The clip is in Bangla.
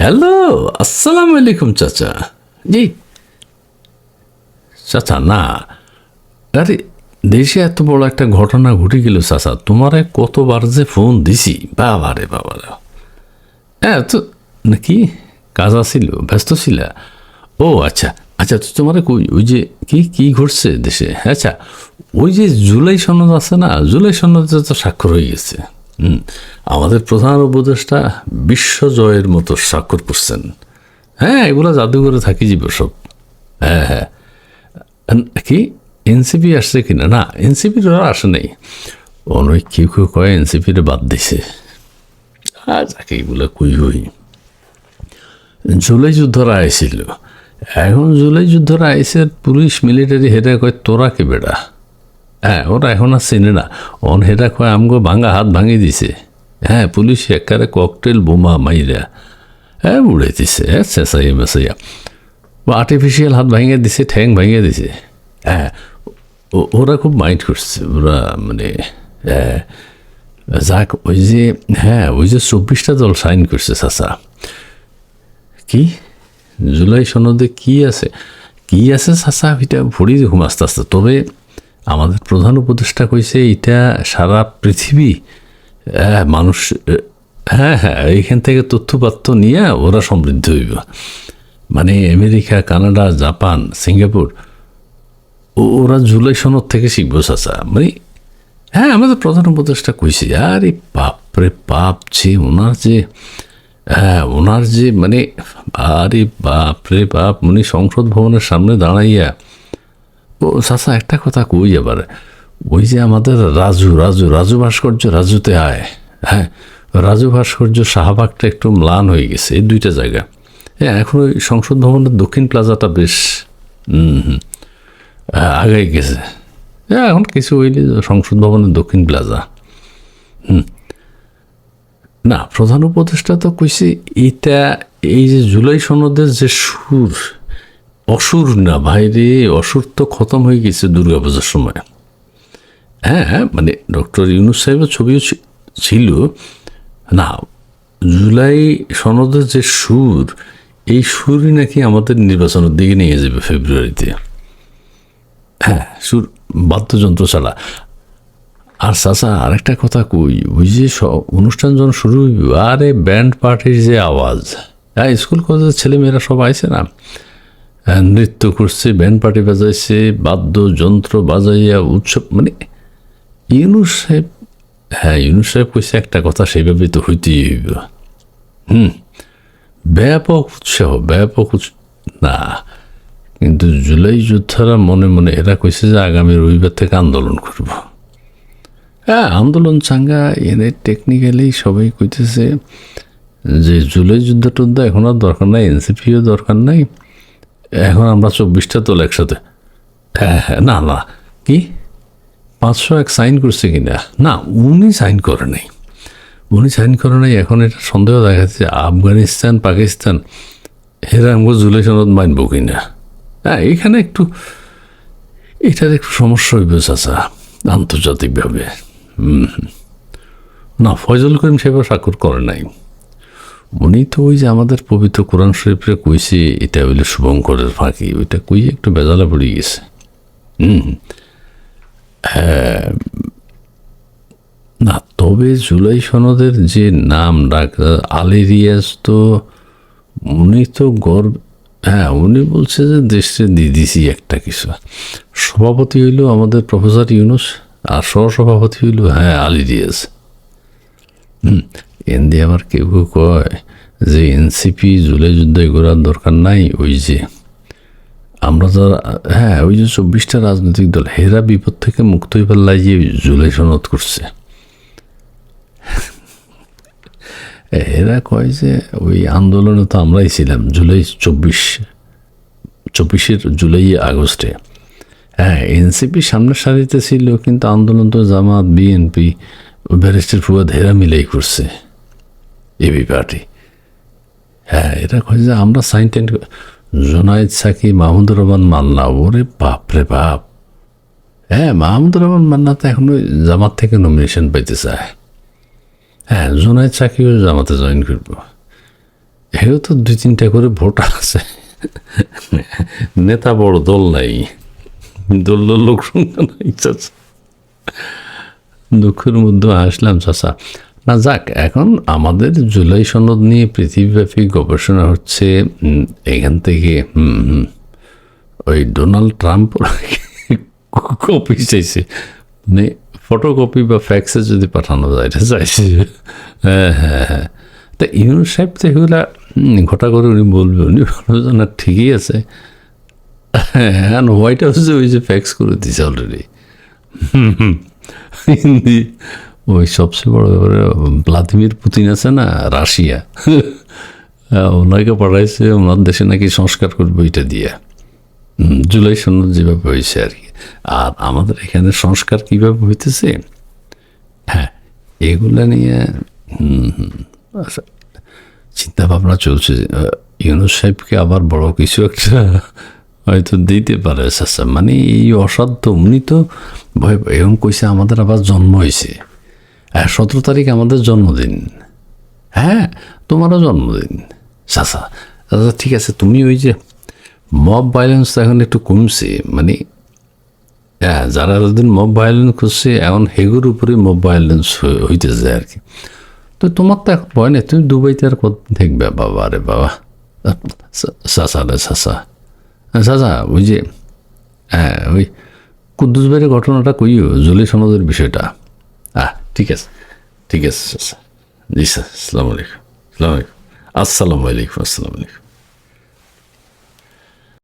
হ্যালো, আসসালামু আলাইকুম চাচা। জি। চাচা, না। আরে, দেশে এত বড় একটা ঘটনা ঘটে গেল চাচা, তোমারে কতবার যে ফোন দিছি, বাবা রে, বাবা হ্যাঁ তো নাকি? কাজ আসিল ব্যস্ত ছিল। ও আচ্ছা আচ্ছা তো তোমার ওই যে কি কি ঘটছে দেশে? আচ্ছা ওই যে জুলাই সনদ আছে না, জুলাই সনদে তো স্বাক্ষর হয়ে গেছে। আমাদের প্রধান উপদেষ্টা বিশ্বজয়ের মতো স্বাক্ষর করছেন। হ্যাঁ এগুলো জাদুঘরে থাকি যাব সব। হ্যাঁ হ্যাঁ। কি? এনসিপি আসছে কিনা? না এনসিপির ওরা আসে নাই। অনেক কেউ কেউ কয় এনসিপির বাদ দিছে। আর যাকে এগুলো কই হই। জুলাই যুদ্ধরা আইছিল এখন জুলাই যুদ্ধরা আইসে পুলিশ, মিলিটারি হেরা কয় তোরা কে বেড়া? হ্যাঁ ওরা এখন আর চিনে না। অন হেরা কয় আমগো ভাঙা হাত ভাঙি দিছে। হ্যাঁ পুলিশ একারে ককটেল বোমা মাইরা হ্যাঁ উড়াইতেছে হ্যাঁ চেঁচাইয়া মেসাইয়া বা আর্টিফিশিয়াল হাত ভাঙিয়ে দিছে ঠ্যাং ভাঙিয়ে দিছে। হ্যাঁ ওরা খুব মাইন্ড করছে ওরা মানে হ্যাঁ, যাক ওই যে হ্যাঁ ওই যে চব্বিশটা দল সাইন করছে চাচা। কি? জুলাই সনদে কি আছে? কি আছে চাচা? এটা ভরি দেখুম আস্তে আস্তে। তবে আমাদের প্রধান উপদেষ্টা কইছে এটা সারা পৃথিবী হ্যাঁ, মানুষ হ্যাঁ হ্যাঁ এইখান থেকে তথ্যপাত্র নিয়ে ওরা সমৃদ্ধ হইব। মানে আমেরিকা কানাডা জাপান সিঙ্গাপুর ওরা জুলাই সনদ থেকে শিখব চাচা। মানে হ্যাঁ আমাদের প্রধান উপদেষ্টা কইছে আরে বাপরে বাপ যে ওনার যে হ্যাঁ ওনার যে মানে আরে বাপরে বাপ উনি সংসদ ভবনের সামনে দাঁড়াইয়া চাচা, একটা কথা কই আবার ওই যে আমাদের রাজু রাজু রাজু ভাস্কর্য রাজুতে আয় হ্যাঁ? রাজু ভাস্কর্য শাহবাগটা একটু ম্লান হয়ে গেছে, এই দুইটা জায়গা। হ্যাঁ এখন ওই সংসদ ভবনের দক্ষিণ প্লাজাটা বেশ, হুম হুম আগাই গেছে। হ্যাঁ এখন কিছু হইলে সংসদ ভবনের দক্ষিণ প্লাজা, হুম। না, প্রধান উপদেষ্টা তো কইছে, এটা এই যে জুলাই সনদের যে সুর অসুর না ভাই রে অসুর তো খতম হয়ে গেছে দুর্গাপূজার সময়। হ্যাঁ মানে ডক্টর ইউনুস সাহেবের ছবিও ছিল। না জুলাই সনদের যে সুর এই সুরই নাকি আমাদের নির্বাচনের দিকে নিয়ে যাবে ফেব্রুয়ারিতে। হ্যাঁ সুর বাদ্যযন্ত্র ছাড়া আর চাচা আরেকটা কথা কই ওই যে অনুষ্ঠান যখন শুরু হইব আরে ব্যান্ড পার্টির যে আওয়াজ। হ্যাঁ স্কুল কলেজের ছেলেমেয়েরা সব আইছে না? হ্যাঁ, নৃত্য করছে ব্যান্ড পার্টি বাজাইছে, বাদ্যযন্ত্র বাজাইয়া উৎসব মানে ইউনুস সাহেব হ্যাঁ ইউনুস সাহেব কইছে একটা কথা সেইভাবে তো হইতেই হইব। হুম, ব্যাপক উৎসাহ, ব্যাপক না, কিন্তু জুলাই যোদ্ধারা মনে মনে এরা কইছে যে আগামী রবিবার থেকে আন্দোলন করব। হ্যাঁ আন্দোলন চাঙ্গা, এনে টেকনিক্যালি সবাই কইতেছে যে জুলাই যুদ্ধ টুদ্ধ এখন আর দরকার নাই, এনসিপিও দরকার নাই। এখন আমরা চব্বিশটা তোল একসাথে। হ্যাঁ হ্যাঁ না না। কি? পাঁচশো এক সাইন করছে কিনা? না না উনি সাইন করে নাই। উনি সাইন করে নাই, এখন এটা সন্দেহ দেখা যাচ্ছে আফগানিস্তান, পাকিস্তান, এরা আমাকে সনদ মানব কিনা? হ্যাঁ এখানে একটু, এটার একটু সমস্যা হইবে চাচা, আন্তর্জাতিকভাবে। হুম। না, ফয়জল করিম সাহেব স্বাক্ষর করে নাই। উনি তো ওই যে আমাদের পবিত্র কোরআন শরীফে কইছে, এটা হইলে শুভঙ্করের ফাঁকি। ওইটা কই একটু বেজালা পড়ে গেছে। হুম। হ্যাঁ। না, তবে জুলাই সনদের যে নাম ডাক্তার আলী রিয়াজ তো উনি তো গর্ব হ্যাঁ উনি বলছে যে দেশে দিয়ে দিছি একটা কিছু। সভাপতি হইল আমাদের প্রফেসর ইউনুস আর সহসভাপতি হইল হ্যাঁ আলী রিয়াজ। হুম, এনদি আবার কেউ কেউ কয় যে এনসিপি জুলাই যুদ্ধে করার দরকার নাই, ওই যে। আমরা যারা হ্যাঁ ওই যে চব্বিশটা রাজনৈতিক দল, হেরা বিপদ থেকে মুক্ত হইবার লাগিয়ে জুলাই সনদ করছে। এরা কয় যে, ওই আন্দোলনে তো আমরাই ছিলাম, জুলাই চব্বিশ, চব্বিশের জুলাই আগস্টে। হ্যাঁ এনসিপি সামনের সারিতে ছিল, কিন্তু আন্দোলন তো জামাত, বিএনপি, ব্যারিস্টার ফুয়াদ হেরা মিলেই করছে। AB party. হ্যাঁ এটা কয় যে আমরা সাইন টাইন জোনায়েদ সাকি, মাহমুদুর রহমান মান্না, ওরে বাপ রে বাপ। হ্যাঁ মাহমুদুর রহমান মান্না তো এখনও জামাত থেকে নমিনেশন পাইতে চায় হ্যাঁ জোনায়েদ সাকিও জামাতে জয়েন করব। এও তো দুই তিনটা করে ভোটার আছে। নেতা বড় দল নাই। দল লোক সংখ্যা নাই, চাচা। দুঃখের মধ্যে আসলাম, চাচা। না, যাক, এখন আমাদের জুলাই সনদ নিয়ে পৃথিবীব্যাপী গবেষণা হচ্ছে এখান থেকে ওই ডোনাল্ড ট্রাম্প কপি চাইছে। মানে ফটোকপি বা ফ্যাক্সে যদি পাঠানো যায়, এটা চাইছে। হ্যাঁ হ্যাঁ হ্যাঁ। তা ইউনুস সাহেব তো ঘটা করে উনি বলবে উনি বলবে না ঠিকই আছে। হ্যাঁ হোয়াইট হাউসে ওই যে ফ্যাক্স করে দিছে অলরেডি ওই সবচেয়ে বড় ব্যাপারে ভ্লাদিমির পুতিন আছে না রাশিয়া। ওনাকে পাঠাইছে ওনার দেশে নাকি সংস্কার করবে ওইটা দিয়ে। জুলাই সনদ যেভাবে হয়েছে আর কি। আর আমাদের এখানে সংস্কার কীভাবে হইতেছে? হ্যাঁ এগুলো নিয়ে আচ্ছা, চিন্তা ভাবনা চলছে ইউনুস সাহেবকে আবার বড় কিছু একটা হয়তো দিতে পারে চাচা মানে এই অসাধ্য উনি তো ভয় এরকম কইছে আমাদের আবার জন্ম হয়েছে হ্যাঁ সতেরো তারিখ আমাদের জন্মদিন। হ্যাঁ তোমারও জন্মদিন। চাচা চাচা, ঠিক আছে, তুমি ওই যে মব ভায়োলেন্স এখন একটু কমছে মানে হ্যাঁ যারা এতদিন মব ভায়োলেন্স করছে, এখন হেগুর উপরে মব ভায়োলেন্স হইতেছে আর কি। তো তোমার তো এখন ভয় নেই, তুমি দুবাইতে আর কত দেখবে, বাবা রে বাবা। চাচা রে চাচা। চাচা, ওই যে হ্যাঁ ওই কুদ্দুস ঘটনাটা কইও, জলি সনদের বিষয়টা। ঠিক আছে ঠিক আছে জি স্যার আসসালামু আলাইকুম। আসসালামু আলাইকুম। আসসালামু আলাইকুম আসসালামু আলাইকুম।